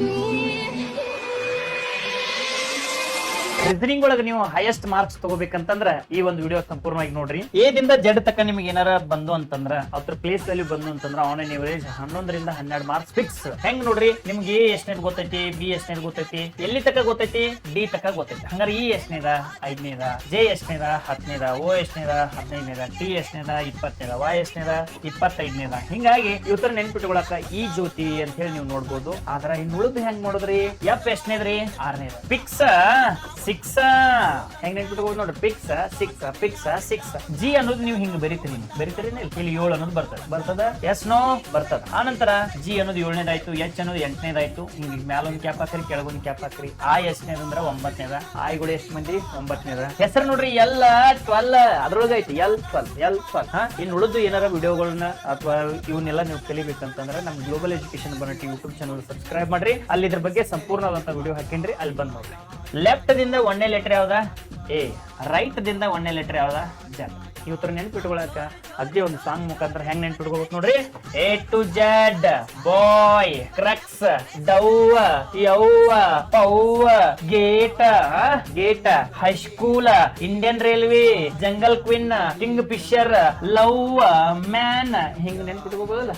me. Reasoning ಒಳಗ ನೀವು highest marks ತಗೋಬೇಕಂತಂದ್ರ ಈ ಒಂದು ವಿಡಿಯೋ ಸಂಪೂರ್ಣವಾಗಿ ನೋಡ್ರಿ. ಏದಿಂದ ಜಡ್ ತಕ್ಕ ನಿಮ್ಗೆ ಏನಾರ ಬಂದು ಅಂತಂದ್ರ, ಅದ್ರ ಪ್ಲೇಸ್ ಅಲ್ಲಿ ಬಂದು ಅಂತಂದ್ರ ಆನ್ಲೈನ್ ಎವರೇಜ್ ಹನ್ನೊಂದರಿಂದ ಹನ್ನೆರಡು ಮಾರ್ಕ್ಸ್ ಫಿಕ್ಸ್ ಹೆಂಗ್ ನೋಡ್ರಿ? ನಿಮ್ಗೆ ಎ ಎಷ್ಟನೇದ್ ಗೊತ್ತೈತಿ ಬಿ ಎಷ್ಟನೇದ್ ಗೊತ್ತೈತಿ, ಎಲ್ಲಿ ತಕ್ಕ ಗೊತ್ತೈತಿ? ಡಿ ತಕ್ಕ ಗೊತ್ತೈತಿ. ಹಂಗಾರೆ ಇ ಎಷ್ಟನೇದ ಐದನೇದ ಜೆ ಎಷ್ಟನೇದ ಹತ್ತನೇದ ಓ ಎಷ್ಟನೇದ ಹದಿನೈದನೇದ ಟಿ ಎಷ್ಟನೇದ ಇಪ್ಪತ್ತನೇದ ವಾಯ್ ಎಷ್ಟನೇದ ಇಪ್ಪತ್ತೈದನೇದ ಹಿಂಗಾಗಿ ಇವತ್ತರ ನೆನ್ಪಿಟ್ಕೊಳಕ ಈ ಜ್ಯೋತಿ ಅಂತ ಹೇಳಿ ನೀವು ನೋಡ್ಬೋದು. ಆದ್ರ ಇನ್ ಉಳಿದು ಹೆಂಗ್ ನೋಡಿದ್ರಿ? ಎಫ್ ಎಷ್ಟನೇದ್ರಿ ಆರನೇದ ಫಿಕ್ಸ್ ಹೆಂಗ್ ನೆನ್ಪಿಟ್ಕೋದು ನೋಡಿ pix six pix six G ಅನ್ನೋದು ನೀವು ಹಿಂಗ್ ಬರೀತೀರಿ ಬೆರಿತೀರಿ ಇಲ್ಲಿ ಏಳು ಅನ್ನೋದು ಬರ್ತದೆ. ಬರ್ತದ? ಎಸ್ ನೋ ಬರ್ತದ. ಆನಂತರ ಜಿ ಅನ್ನೋದು ಏಳನೇದಾಯ್ತು ಎಚ್ ಅನ್ನೋದು ಎಂಟನೇದಾಯ್ತು. ಹಿಂಗ್ ಮ್ಯಾಲೊಂದು ಕ್ಯಾಪ್ ಹಾಕ್ರಿ, ಕೆಳಗೊಂದ್ ಕ್ಯಾಪ್ ಹಾಕ್ರಿ. ಆ ಎಷ್ಟನೇದ ಅಂದ್ರ ಒಂಬತ್ತನೇದ ಆಯ್ಗಳು ಎಷ್ಟು ಮಂದಿ? ಒಂಬತ್ತನೇದ ಹೆಸರು ನೋಡ್ರಿ ಎಲ್ಲ ಟ್ವೆಲ್ ಅದ್ರೊಳಗ ಐತಿ ಎಲ್ ಟ್ವೆಲ್ ಎಲ್ ಟ್ವೆಲ್ ಹಾ? ಇನ್ ಉಳಿದು ಏನಾರ ವಿಡಿಯೋಗಳನ್ನ ಅಥವಾ ಇವನ್ನೆಲ್ಲ ನೀವು ಕಲಿಬೇಕಂತಂದ್ರೆ ನಮ್ Global Education Bannatti YouTube channel subscribe ಮಾಡ್ರಿ. ಅಲ್ಲಿ ಇದ್ರ ಬಗ್ಗೆ ಸಂಪೂರ್ಣವಾದಂತ ವಿಡಿಯೋ ಹಾಕಿನ್ರಿ, ಅಲ್ಲಿ ಬಂದ್ ನೋಡ್ರಿ. ಲೆಫ್ಟ್ ದಿಂದ ಒಂದನೇ ಲೆಟರ್ ಯಾವ್ದ? ಎ ರೈಟ್ ದಿಂದ ಒಂದನೇ ಲೆಟರ್ ಯಾವ್ದ ಜೆಡ್ ಇವತ್ತರ ನೆನ್ಪಿಟ್ಕೊಳಕ ಅದೇ ಒಂದು ಸಾಂಗ್ ಮುಖಾಂತರ ಹೆಂಗ್ ನೆನ್ಪಿಟ್ಕೋಬೇಕು ನೋಡ್ರಿ? ಎ ಟು ಜೆಡ್ ಬಾಯ್ ಕ್ರಕ್ಸ್ ಡವ್ವ ಯವ್ವ ಪವ್ವ ಗೇಟ gate high school Indian railway jungle queen Kingfisher love man ಹಿಂಗ್ ನೆನ್ಪಿಟ್ಕೋಬೋದಲ್ಲ